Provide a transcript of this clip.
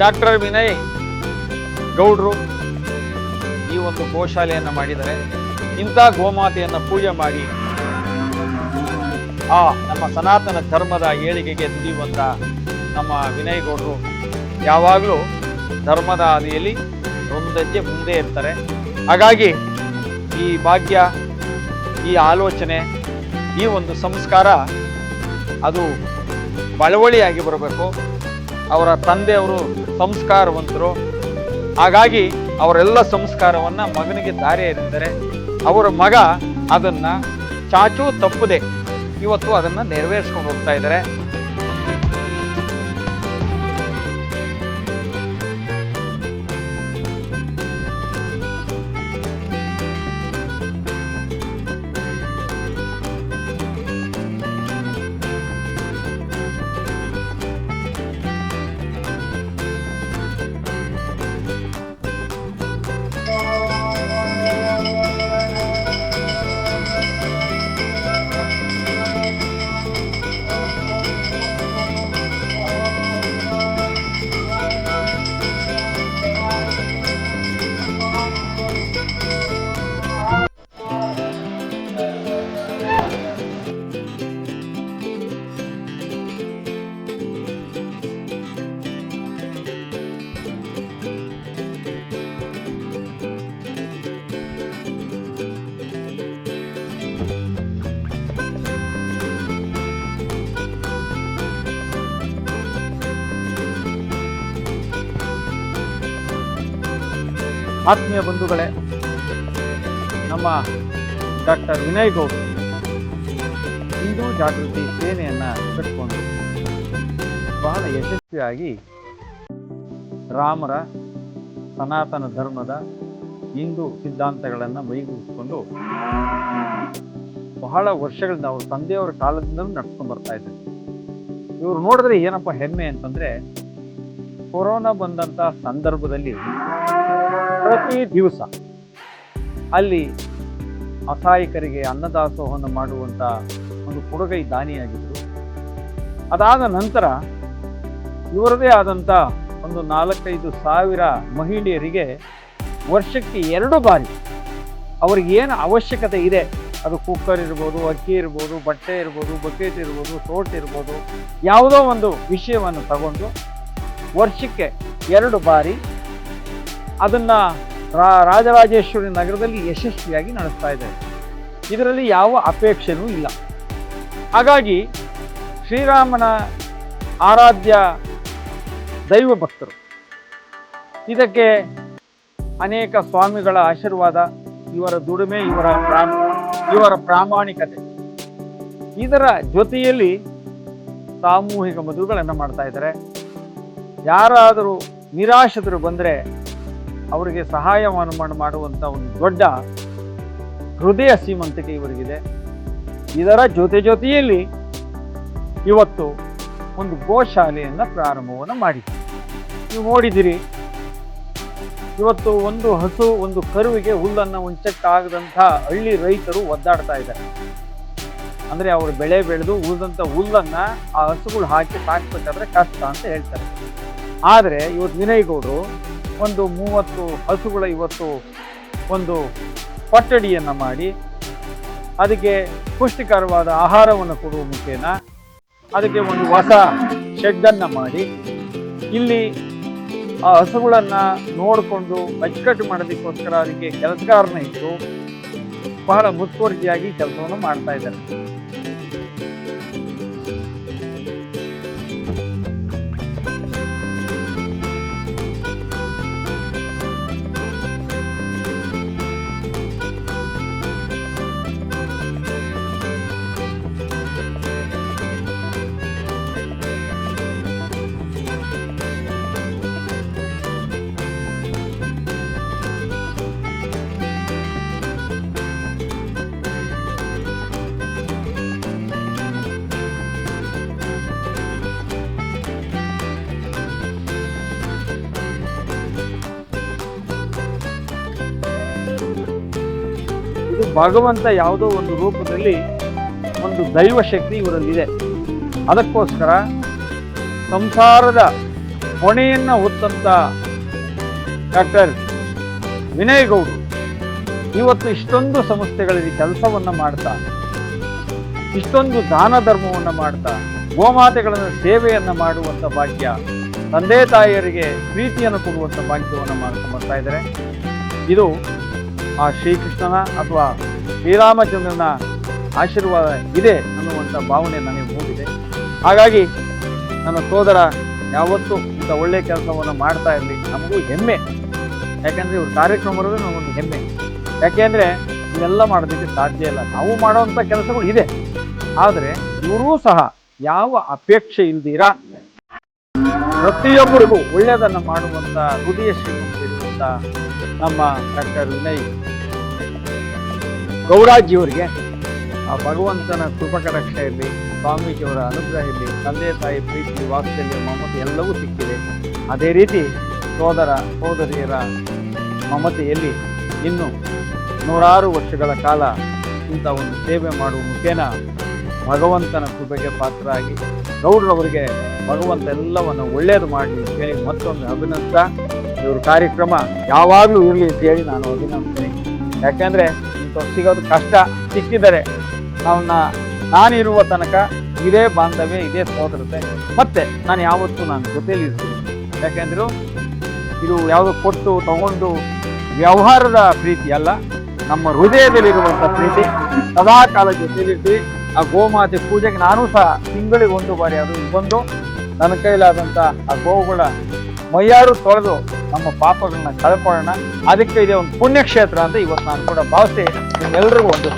Doctor Vinay ಗೌಡ್ರು ಈ ಒಂದು ಗೋಶಾಲೆಯನ್ನು ಮಾಡಿದರೆ ಇಂಥ ಗೋಮಾತೆಯನ್ನು ಪೂಜೆ ಮಾಡಿ ಆ ನಮ್ಮ ಸನಾತನ ಧರ್ಮದ ಏಳಿಗೆಗೆ ದುಡಿಯುವಂಥ ನಮ್ಮ ವಿನಯ್ ಗೌಡ್ರು ಯಾವಾಗಲೂ ಧರ್ಮದ ಹಾದಿಯಲ್ಲಿ ಒಂದಜ್ಜೆ ಮುಂದೆ ಇರ್ತಾರೆ. ಹಾಗಾಗಿ ಈ ಭಾಗ್ಯ, ಈ ಆಲೋಚನೆ, ಈ ಒಂದು ಸಂಸ್ಕಾರ ಅದು ಬಳವಳಿಯಾಗಿ ಬರಬೇಕು. ಅವರ ತಂದೆಯವರು ಸಂಸ್ಕಾರವಂತರು. ಹಾಗಾಗಿ ಅವರೆಲ್ಲ ಸಂಸ್ಕಾರವನ್ನು ಮಗನಿಗೆ ದಾರಿ ಎರೆದರೆ ಅವರ ಮಗ ಅದನ್ನು ಚಾಚೂ ತಪ್ಪದೆ ಇವತ್ತು ಅದನ್ನು ನೆರವೇರಿಸ್ಕೊಂಡು ಹೋಗ್ತಾ ಇದ್ದಾರೆ. ಆತ್ಮೀಯ ಬಂಧುಗಳೇ, ನಮ್ಮ ಡಾಕ್ಟರ್ ವಿನಯ್ ಗೌಡ್ ಹಿಂದೂ ಜಾಗೃತಿ ಸೇನೆಯನ್ನು ಕಟ್ಕೊಂಡು ಬಹಳ ಯಶಸ್ವಿಯಾಗಿ ರಾಮರ ಸನಾತನ ಧರ್ಮದ ಹಿಂದೂ ಸಿದ್ಧಾಂತಗಳನ್ನು ಮೈಗೂಡಿಸ್ಕೊಂಡು ಬಹಳ ವರ್ಷಗಳಿಂದ ಅವರು ತಂದೆಯವರ ಕಾಲದಿಂದಲೂ ನಡ್ಸ್ಕೊಂಡು ಬರ್ತಾ ಇದ್ದಾರೆ. ಇವರು ನೋಡಿದ್ರೆ ಏನಪ್ಪ ಹೆಮ್ಮೆ ಅಂತಂದರೆ ಕೊರೋನಾ ಬಂದಂಥ ಸಂದರ್ಭದಲ್ಲಿ ಪ್ರತಿ ದಿವಸ ಅಲ್ಲಿ ಅಸಹಾಯಕರಿಗೆ ಅನ್ನದಾಸೋಹವನ್ನು ಮಾಡುವಂಥ ಒಂದು ಕೊಡುಗೈ ದಾನಿಯಾಗಿತ್ತು. ಅದಾದ ನಂತರ ಇವರದೇ ಆದಂಥ ಒಂದು ನಾಲ್ಕೈದು ಸಾವಿರ ಮಹಿಳೆಯರಿಗೆ ವರ್ಷಕ್ಕೆ ಎರಡು ಬಾರಿ ಅವ್ರಿಗೆ ಏನು ಅವಶ್ಯಕತೆ ಇದೆ, ಅದು ಕುಕ್ಕರ್ ಇರ್ಬೋದು, ಅಕ್ಕಿ ಇರ್ಬೋದು, ಬಟ್ಟೆ ಇರ್ಬೋದು, ಬಕೆಟ್ ಇರ್ಬೋದು, ತೋಟ ಇರ್ಬೋದು, ಯಾವುದೋ ಒಂದು ವಿಷಯವನ್ನು ತಗೊಂಡು ವರ್ಷಕ್ಕೆ ಎರಡು ಬಾರಿ ಅದನ್ನ ರಾಜರಾಜೇಶ್ವರಿ ನಗರದಲ್ಲಿ ಯಶಸ್ವಿಯಾಗಿ ನಡೆಸ್ತಾ ಇದ್ದಾರೆ ಇದರಲ್ಲಿ ಯಾವ ಅಪೇಕ್ಷೆನೂ ಇಲ್ಲ. ಹಾಗಾಗಿ ಶ್ರೀರಾಮನ ಆರಾಧ್ಯ ದೈವ ಭಕ್ತರು, ಇದಕ್ಕೆ ಅನೇಕ ಸ್ವಾಮಿಗಳ ಆಶೀರ್ವಾದ, ಇವರ ದುಡಿಮೆ, ಇವರ ಇವರ ಪ್ರಾಮಾಣಿಕತೆ. ಇದರ ಜೊತೆಯಲ್ಲಿ ಸಾಮೂಹಿಕ ಮದುವೆಗಳನ್ನು ಮಾಡ್ತಾ ಇದ್ದಾರೆ. ಯಾರಾದರೂ ನಿರಾಶ್ರಿತರು ಬಂದರೆ ಅವರಿಗೆ ಸಹಾಯವನ್ನು ಮಾಡು- ಮಾಡುವಂಥ ಒಂದು ದೊಡ್ಡ ಹೃದಯ ಸೀಮಂತಿಕೆ ಇವರಿಗಿದೆ. ಇದರ ಜೊತೆ ಜೊತೆಯಲ್ಲಿ ಇವತ್ತು ಒಂದು ಗೋಶಾಲೆಯನ್ನು ಪ್ರಾರಂಭವನ್ನು ಮಾಡಿದೆ ನೀವು ನೋಡಿದಿರಿ, ಇವತ್ತು ಒಂದು ಹಸು, ಒಂದು ಕರುವಿಗೆ ಹುಲ್ಲನ್ನು ಉಂಚಕ್ಕಾಗದಂಥ ಹಳ್ಳಿ ರೈತರು ಒದ್ದಾಡ್ತಾ ಇದ್ದಾರೆ. ಅಂದರೆ ಅವರು ಬೆಳೆ ಬೆಳೆದು ಉಳಿದಂಥ ಹುಲ್ಲನ್ನು ಆ ಹಸುಗಳು ಹಾಕಿ ಸಾಕ್ಬೇಕಾದ್ರೆ ಕಷ್ಟ ಅಂತ ಹೇಳ್ತಾರೆ. ಆದರೆ ಇವತ್ತು ವಿನಯ್ ಗೌಡ್ರು ಒಂದು ಮೂವತ್ತು ಹಸುಗಳ ಇವತ್ತು ಒಂದು ಕೊಠಡಿಯನ್ನು ಮಾಡಿ ಅದಕ್ಕೆ ಪುಷ್ಟಿಕರವಾದ ಆಹಾರವನ್ನು ಕೊಡುವ ಮುಖೇನ ಅದಕ್ಕೆ ಒಂದು ಹೊಸ ಶೆಡ್ಡನ್ನು ಮಾಡಿ. ಇಲ್ಲಿ ಆ ಹಸುಗಳನ್ನು ನೋಡಿಕೊಂಡು ಅಚ್ಚುಕಟ್ಟು ಮಾಡೋದಕ್ಕೋಸ್ಕರ ಅದಕ್ಕೆ ಕೆಲಸಗಾರನ ಇಟ್ಟು ಬಹಳ ಮುತುವರ್ಜಿಯಾಗಿ ಕೆಲಸವನ್ನು ಮಾಡ್ತಾ ಇದ್ದಾರೆ. ಭಗವಂತ ಯಾವುದೋ ಒಂದು ರೂಪದಲ್ಲಿ ಒಂದು ದೈವ ಶಕ್ತಿ ಇವರಲ್ಲಿದೆ. ಅದಕ್ಕೋಸ್ಕರ ಸಂಸಾರದ ಹೊಣೆಯನ್ನು ಹೊತ್ತಂತ ಡಾಕ್ಟರ್ ವಿನಯ್ ಗೌಡ್ರು ಇವತ್ತು ಇಷ್ಟೊಂದು ಸಂಸ್ಥೆಗಳಲ್ಲಿ ಕೆಲಸವನ್ನು ಮಾಡ್ತಾ, ಇಷ್ಟೊಂದು ದಾನ ಧರ್ಮವನ್ನು ಮಾಡ್ತಾ, ಗೋಮಾತೆಗಳನ್ನು ಸೇವೆಯನ್ನು ಮಾಡುವಂಥ ಭಾಗ್ಯ, ತಂದೆ ತಾಯಿಯರಿಗೆ ಪ್ರೀತಿಯನ್ನು ಕೊಡುವಂಥ ಭಾಗ್ಯವನ್ನು ಮಾಡ್ಕೊಂಡು ಬರ್ತಾ ಇದ್ದಾರೆ. ಇದು ಆ ಶ್ರೀಕೃಷ್ಣನ ಅಥವಾ ಶ್ರೀರಾಮಚಂದ್ರನ ಆಶೀರ್ವಾದ ಇದೆ ಅನ್ನುವಂಥ ಭಾವನೆ ನನಗೆ ಮೂಡಿದೆ. ಹಾಗಾಗಿ ನನ್ನ ಸೋದರ, ಯಾವತ್ತೂ ಇಂಥ ಒಳ್ಳೆಯ ಕೆಲಸವನ್ನು ಮಾಡ್ತಾ ಇರಲಿ. ನಮಗೂ ಹೆಮ್ಮೆ. ಯಾಕೆಂದರೆ ಇವ್ರ ಕಾರ್ಯಕ್ರಮ ಬರೋದು ನಮಗೊಂದು ಹೆಮ್ಮೆ. ಯಾಕೆಂದರೆ ಇವೆಲ್ಲ ಮಾಡೋದಕ್ಕೆ ಸಾಧ್ಯ ಇಲ್ಲ. ನಾವು ಮಾಡುವಂಥ ಕೆಲಸಗಳು ಇದೆ. ಆದರೆ ಇವರೂ ಸಹ ಯಾವ ಅಪೇಕ್ಷೆ ಇಲ್ದಿರಾ? ಪ್ರತಿಯೊಬ್ಬರಿಗೂ ಒಳ್ಳೆಯದನ್ನು ಮಾಡುವಂಥ ಹೃದಯ ಶ್ರೀಮಂತ ಇರುವಂಥ ನಮ್ಮ ಡಾಕ್ಟರ್ ವಿನಯ್ ಗೌರಾಜಿಯವರಿಗೆ ಆ ಭಗವಂತನ ಕೃಪಕರಕ್ಷೆ ಇರಲಿ ಸ್ವಾಮೀಜಿಯವರ ಅನುಗ್ರಹ ಇರಲಿ ತಂದೆ ತಾಯಿ ಪ್ರೀತಿ, ವಾತ್ಸಲ್ಯ, ಮಮತೆ ಎಲ್ಲವೂ ಸಿಕ್ಕಿದೆ. ಅದೇ ರೀತಿ ಸೋದರ ಸೋದರಿಯರ ಮಮತೆಯಲ್ಲಿ ಇನ್ನು ನೂರಾರು ವರ್ಷಗಳ ಕಾಲ ಇಂಥ ಒಂದು ಸೇವೆ ಮಾಡುವ ಮುಖೇನ ಭಗವಂತನ ಕೃಪೆಗೆ ಪಾತ್ರರಾಗಿ ಗೌಡ್ರವರಿಗೆ ಭಗವಂತ ಎಲ್ಲವನ್ನು ಒಳ್ಳೆಯದು ಮಾಡಲಿ ಅಂತ ಹೇಳಿ ಮತ್ತೊಮ್ಮೆ ಅಭಿನಂದಿಸ್ತಾ ಇವ್ರ ಕಾರ್ಯಕ್ರಮ ಯಾವಾಗಲೂ ಇರಲಿ ಅಂತ ಹೇಳಿ ನಾನು ಅಭಿನಂದಿಸ್ತೀನಿ. ಯಾಕೆಂದರೆ ಇಂಥವ್ರು ಸಿಗೋದು ಕಷ್ಟ, ಸಿಕ್ಕಿದರೆ ಅವನ್ನ ನಾನಿರುವ ತನಕ ಇದೇ ಬಾಂಧವ್ಯ, ಇದೇ ಸೋದರತೆ. ಮತ್ತೆ ನಾನು ಯಾವತ್ತೂ ನಾನು ಜೊತೆಯಲ್ಲಿ ಇರ್ತೀನಿ. ಯಾಕೆಂದ್ರೆ ಇದು ಯಾವುದು ಕೊಟ್ಟು ತಗೊಂಡು ವ್ಯವಹಾರದ ಪ್ರೀತಿ ಅಲ್ಲ, ನಮ್ಮ ಹೃದಯದಲ್ಲಿರುವಂಥ ಪ್ರೀತಿ. ಸದಾ ಕಾಲ ಜೊತೆಲಿರ್ತೀವಿ ಆ ಗೋಮಾತೆ ಪೂಜೆಗೆ ನಾನು ಸಹ ತಿಂಗಳಿಗೆ ಒಂದು ಬಾರಿ ಅದು ಬಂದು ನನ್ನ ಕೈಲಾದಂಥ ಆ ಗೋವುಗಳ ಮೈಯಾರು ತೊಳೆದು ನಮ್ಮ ಪಾಪಗಳನ್ನ ಕಳ್ಕೊಳ್ಳೋಣ. ಅದಕ್ಕೆ ಇದೆ ಒಂದು ಪುಣ್ಯಕ್ಷೇತ್ರ ಅಂತ ಇವತ್ತು ನಾನು ಕೂಡ ಭಾವಿಸಿ ನಿಮ್ಮೆಲ್ಲರಿಗೂ ಒಂದು